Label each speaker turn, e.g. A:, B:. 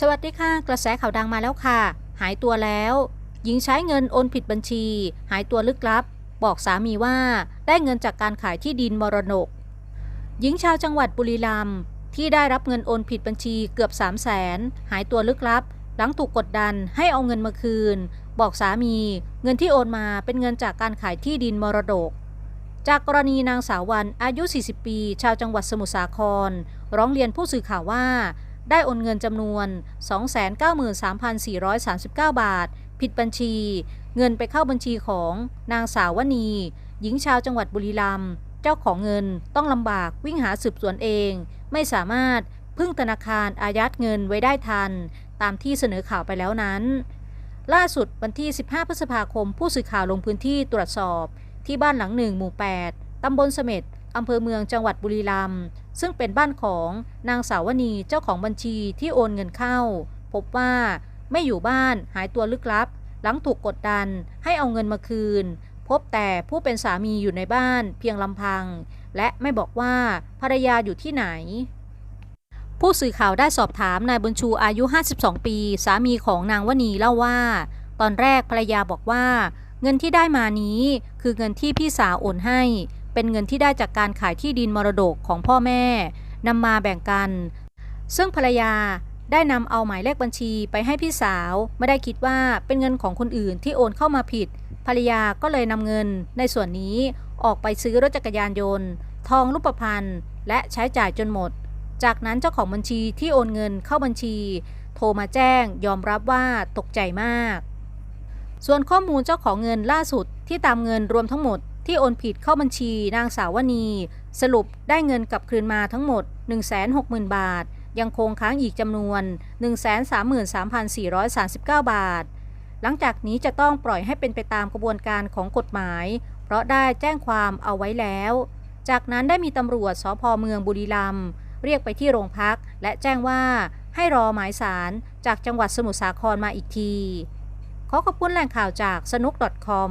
A: สวัสดีค่ะ กระแสข่าวดังมาแล้วค่ะ หายตัวแล้ว หญิงใช้เงินโอนผิดบัญชี หายตัวลึกลับ บอกสามีว่าได้เงินจากการขายที่ดินมรดกหญิงชาวจังหวัดบุรีรัมย์ที่ได้รับเงินโอนผิดบัญชีเกือบ 3 0 0แสนหายตัวลึกลับ หลังถูกกดดันให้เอาเงินมาคืน บอกสามี เงินที่โอนมาเป็นเงินจากการขายที่ดินมรดก จากกรณีนางสาววันอายุ 40 ปี ชาวจังหวัดสมุทรสาคร ร้องเรียนผู้สื่อข่าวว่า ได้โอนเงินจำนวน 293,439 บาท ผิดบัญชี เงินไปเข้าบัญชีของนางสาววณี หญิงชาวจังหวัดบุรีรัมย์เจ้าของเงินต้องลำบากวิ่งหาสืบสวนเอง ไม่สามารถพึ่งธนาคารอายัดเงินไว้ได้ทัน ตามที่เสนอข่าวไปแล้วนั้น ล่าสุดวันที่ 15 พฤษภาคมผู้สื่อข่าวลงพื้นที่ตรวจสอบ ที่บ้านหลังหนึ่งหมู่ 8ตำบลเสม็ด อำเภอเมืองจังหวัดบุรีรัมย์ซึ่งเป็นบ้านของนางสาวนีเจ้าของบัญชีที่โอนเงินเข้า พบว่าไม่อยู่บ้านหายตัวลึกลับ หลังถูกกดดันให้เอาเงินมาคืน พบแต่ผู้เป็นสามีอยู่ในบ้านเพียงลำพัง และไม่บอกว่าภรรยาอยู่ที่ไหน ผู้สื่อข่าวได้สอบถามนายบุญชูอายุ 52 ปี สามีของนางวณีเล่าว่า ตอนแรกภรรยาบอกว่า เงินที่ได้มานี้คือเงินที่พี่สาวโอนให้ เป็นเงินที่ได้จากการขายที่ดินมรดกของพ่อแม่นำมาแบ่งกัน ซึ่งภรรยาได้นำเอาหมายเลขบัญชีไปให้พี่สาว ไม่ได้คิดว่าเป็นเงินของคนอื่นที่โอนเข้ามาผิด ภรรยาก็เลยนำเงิน ในส่วนนี้ออกไปซื้อรถจักรยานยนต์ ทองรูปพรรณและใช้จ่ายจนหมด จากนั้นเจ้าของบัญชีที่โอนเงินเข้าบัญชี โทรมาแจ้งยอมรับว่าตกใจมาก ส่วนข้อมูลเจ้าของเงินล่าสุดที่ตามเงินรวมทั้งหมด ที่โอนผิดเข้าบัญชีนางสาววณีสรุปได้เงินกลับคืนมาทั้งหมด 160,000 บาท ยังคงค้างอีกจำนวน 133,439 บาท หลังจากนี้จะต้องปล่อยให้เป็นไปตามกระบวนการของกฎหมาย เพราะได้แจ้งความเอาไว้แล้ว จากนั้นได้มีตำรวจสพเมืองบุรีรัมย์เรียกไปที่โรงพัก และแจ้งว่าให้รอหมายสารจากจังหวัดสมุทรสาครมาอีกที ขอขอบคุณแหล่งข่าวจากสนุก .com